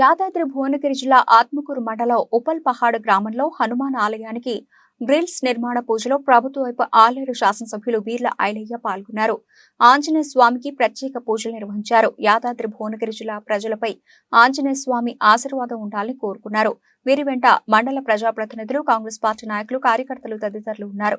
యాదాద్రి భువనగిరి జిల్లా ఆత్మకూరు మండలం ఉపల్ పహాడ్ గ్రామంలో హనుమాన్ ఆలయానికి గ్రిల్స్ నిర్మాణ పూజలో ప్రభుత్వ వైపు ఆలేరు శాసనసభ్యులు వీర్ల ఐలయ్య పాల్గొన్నారు. ఆంజనేయ స్వామికి ప్రత్యేక పూజలు నిర్వహించారు. యాదాద్రి భువనగిరి జిల్లా ప్రజలపై ఆంజనేయ స్వామి ఆశీర్వాదం ఉండాలని కోరుకున్నారు. వీరి వెంట మండల ప్రజాప్రతినిధులు కాంగ్రెస్ పార్టీ నాయకులు కార్యకర్తలు తదితరులు ఉన్నారు.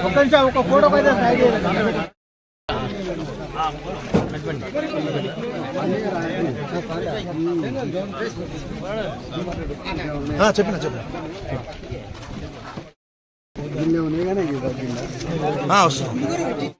ఒక నిమిషం ఒక ఫోటో అయితే సైడ్ చెప్పిన చెప్పిన వస్తున్నాం